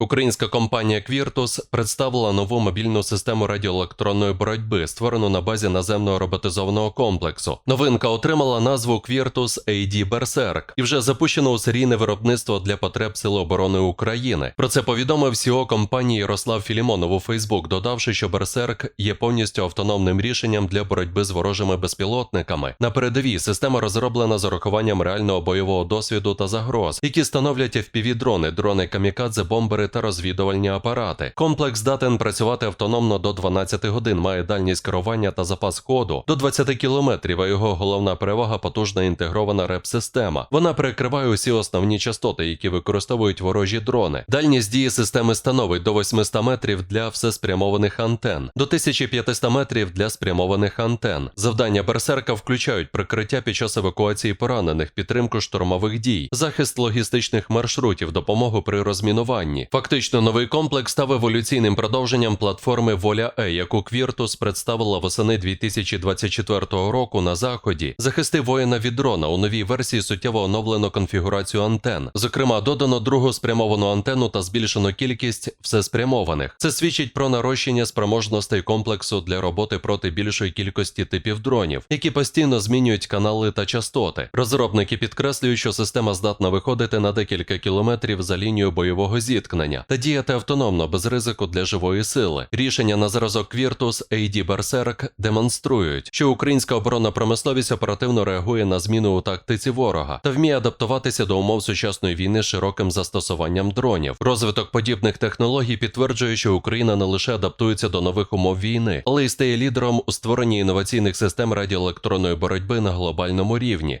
Українська компанія Quirtus представила нову мобільну систему радіоелектронної боротьби, створену на базі наземного роботизованого комплексу. Новинка отримала назву Quirtus AD Berserk і вже запущено у серійне виробництво для потреб Сил оборони України. Про це повідомив CEO компанії Ярослав Філімонов у Фейсбук, додавши, що Berserk є повністю автономним рішенням для боротьби з ворожими безпілотниками. На передовій система розроблена з урахуванням реального бойового досвіду та загроз, які становлять FPV-дрони, дрони камікадзе, бомбери та розвідувальні апарати. Комплекс здатен працювати автономно до 12 годин, має дальність керування та запас ходу до 20 кілометрів. А його головна перевага потужна інтегрована реп-система. Вона перекриває усі основні частоти, які використовують ворожі дрони. Дальність дії системи становить до 800 метрів для всеспрямованих антен, до 1500 метрів для спрямованих антен. Завдання берсерка включають прикриття під час евакуації поранених, підтримку штурмових дій, захист логістичних маршрутів, допомогу при розмінуванні. Фактично, новий комплекс став еволюційним продовженням платформи Воля Е, яку Quirtus представила восени 2024 року на заході. Захисти воїна від дрона у новій версії суттєво оновлено конфігурацію антен. Зокрема, додано другу спрямовану антенну та збільшено кількість всеспрямованих. Це свідчить про нарощення спроможностей комплексу для роботи проти більшої кількості типів дронів, які постійно змінюють канали та частоти. Розробники підкреслюють, що система здатна виходити на декілька кілометрів за лінію бойового зіткнення та діяти автономно без ризику для живої сили. Рішення на зразок Quirtus AD Berserk демонструють, що українська оборонна промисловість оперативно реагує на зміни у тактиці ворога та вміє адаптуватися до умов сучасної війни широким застосуванням дронів. Розвиток подібних технологій підтверджує, що Україна не лише адаптується до нових умов війни, але й стає лідером у створенні інноваційних систем радіоелектронної боротьби на глобальному рівні.